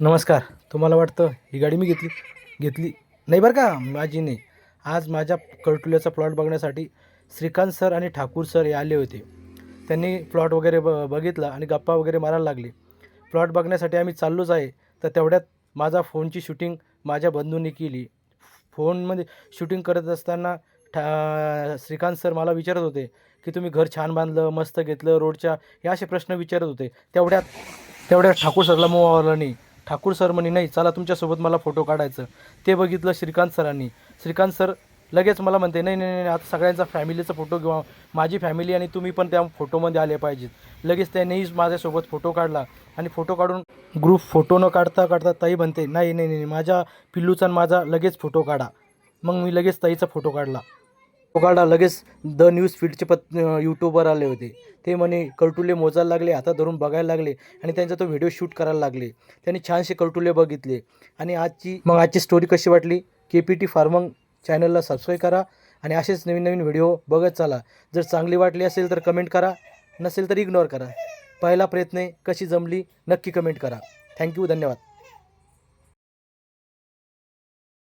नमस्कार. तुम्हाला वाटतं ही गाडी मी घेतली घेतली? नाही बरं का माझी नाही आज माझ्या कळटुल्याचा प्लॉट बघण्यासाठी श्रीकांत सर आणि ठाकूर सर हे आले होते. त्यांनी प्लॉट वगैरे ब बघितला आणि गप्पा वगैरे मारायला लागले. प्लॉट बघण्यासाठी आम्ही चाललोच आहे तर तेवढ्यात माझा फोनची शूटिंग माझ्या बंधूंनी केली. फोनमध्ये म्हणजे शूटिंग करत असताना ठा श्रीकांत सर मला विचारत होते की तुम्ही घर छान बांधलं मस्त घेतलं रोडच्या हे असे प्रश्न विचारत होते. तेवढ्यात तेवढ्यात ठाकूर सरला मोह नाही. ठाकूर सर म्हणे नाही चला तुमच्यासोबत मला फोटो काढायचं. ते बघितलं श्रीकांत सरांनी. श्रीकांत सर लगेच मला म्हणते नाही नाही नाही आता सगळ्यांचा फॅमिलीचा फोटो किंवा माझी फॅमिली आणि तुम्ही पण त्या फोटोमध्ये आले पाहिजेत. लगेच त्यांनीच माझ्यासोबत फोटो काढला आणि फोटो काढून ग्रुप फोटो न काढता काढता ताई म्हणते नाही नाही नाही माझ्या पिल्लूचा आणि माझा लगेच फोटो काढा. मग मी लगेच ताईचा फोटो काढला. फोटो लगेच द न्यूज फीडचे पत यूट्यूबवर आले होते. ते म्हणे कळटुले मोजायला लागले हातात धरून बघायला लागले आणि त्यांचा तो व्हिडिओ शूट करायला लागले. त्यांनी छानसे कळटुले बघितले. आणि आजची मग आजची स्टोरी कशी वाटली? के पी टी फार्मंग चॅनलला सबस्क्राईब करा आणि असेच नवीन नवीन व्हिडिओ बघत चाला. जर चांगली वाटली असेल तर कमेंट करा. नसेल तर इग्नोर करा. पहिला प्रयत्न कशी जमली नक्की कमेंट करा. थँक्यू धन्यवाद.